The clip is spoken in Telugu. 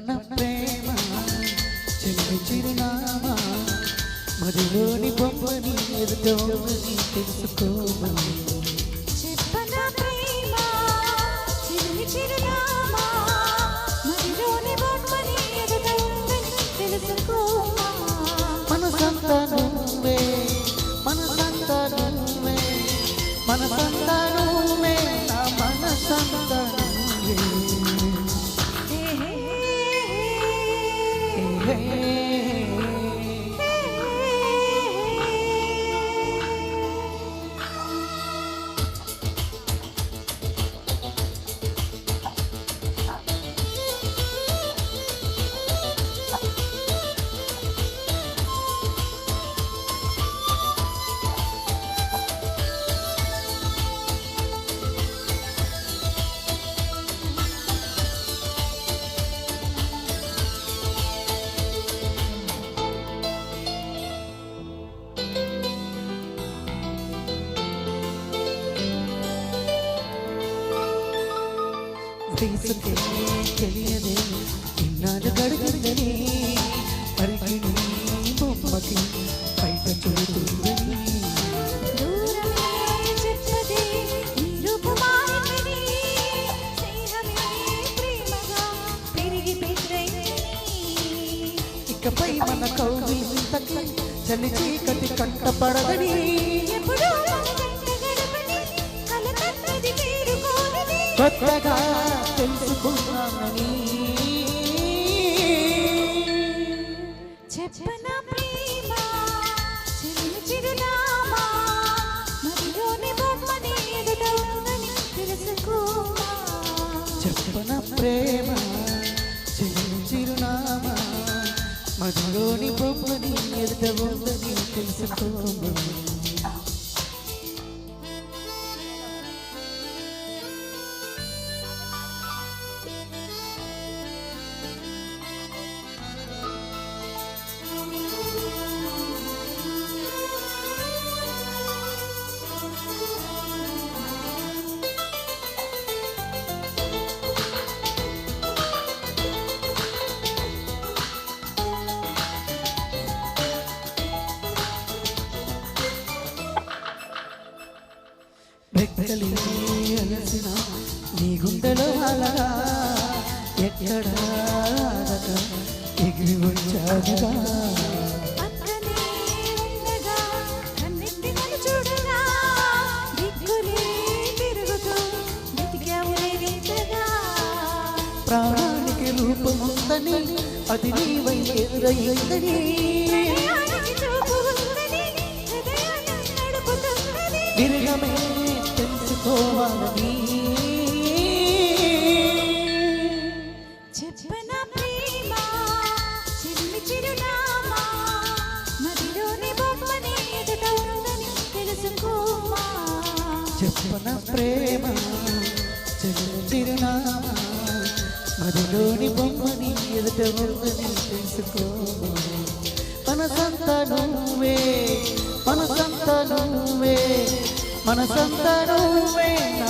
చెప్పన ప్రేమ చెల్లి చిరునామా మదిలోని బొమ్మని ఎదుట తెలుసుకోమా? మనసంతా నువ్వే మనసంతా నువ్వే మనసంతా వయసుకే తెలియదే. ఇన్నాళ్ళు గడిచిందని మరికి నీ బొమ్మకి బయట చూడుతుందని ఇకపై మన కౌగిలింతకి చలి చీకటి కంటపడదని. ఎప్పుడూ కొత్తగా తెలుసుకున్నానని. చెప్పన ప్రేమ? చిరుని చిరునామా? మదిలోని బొమ్మని ఎదుట ఉందని తెలుసుకోమా చెప్పన ప్రేమ? చిరునామా? బొమ్మని ఎదుట ఉందని రెక్కలి అలసిన నీ గుండెలో అలగా ఎక్కడ ఎగిరి వచ్చానుగా పక్కనే ఉండగా కన్నెత్తి నన్ను చూడగా దిక్కులే తిరుగుతూ వెతికావులే వింతగా ప్రాణానికి రూపముందని అది నీవై ఎదురయ్యిందని. విరగమే తెలుసుకోవాలని చెప్పన ప్రేమ? చిరునామా? మదిలోని బొమ్మని ఎదుట ఉందని తెలుసుకోమా మనసంతా నువ్వే మనసంతా నువ్వే. మనసంతా నువ్వే నా మనసంతా